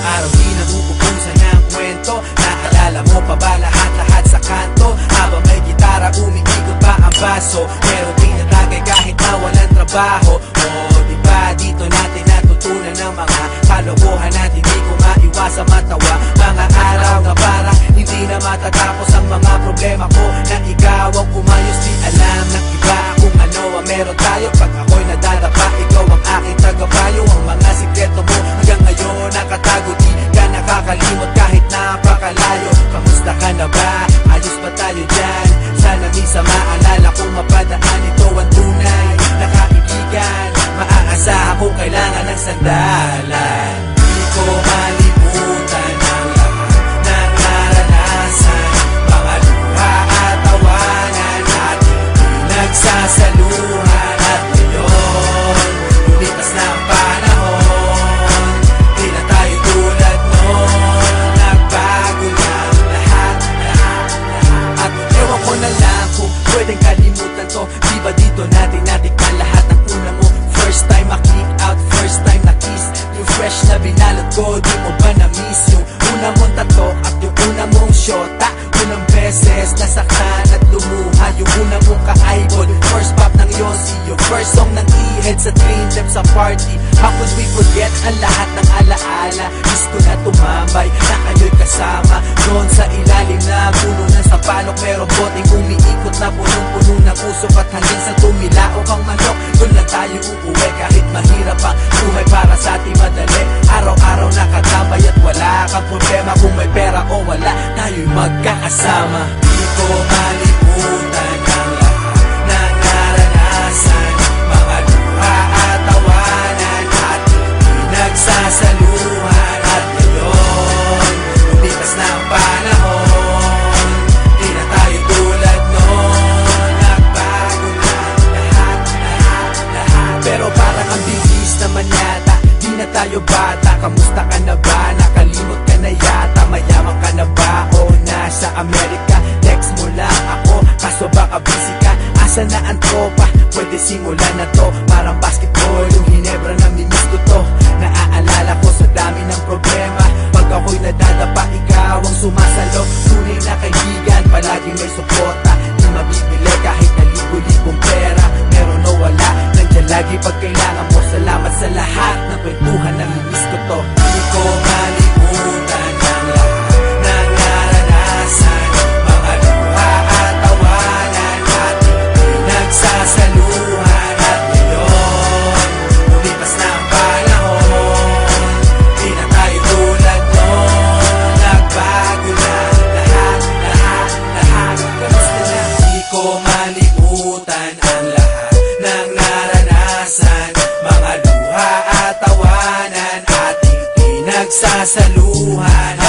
Ilang araw di nagukupong sa ng kwento. Naalala mo pa ba lahat-lahat sa kanto? Habang may gitara umiigot pa ang baso. Pero tinatagay kahit na walang trabaho. Oh, di ba? Dito natin natutunan ng mga kalokohan natin. Di ko maiwasa matawa. Mga araw kung kailangan ng sandalan ko, di mo ba na-miss Yung una mong tato at yung una mong shota Unang beses nasaktan at lumuha Yung una mong ka-eyeball First pop ng Yossi Yung first song ng E-head sa Dream Them sa party. How could we forget ang lahat ng alaala? Ko na tumambay na kayo'y kasama. Doon sa ilalim na puno ng sapalok Merong boteng umiikot na punong-puno ng usok At hanggang buhay para sa ating madali. Araw-araw nakatambay at wala kang problema Kung may pera o wala tayo'y magkakasama tayo bata, kamusta ka na ba? Nakalimot ka na yata, mayaman ka na ba? O nasa Amerika, text mo lang ako Kaso baka busy ka, asa na ang tropa? Pwede simulan na to, parang basketball Yung Hinebra na mimiss ko to. Naaalala ko sa dami ng problema nagsasaluhan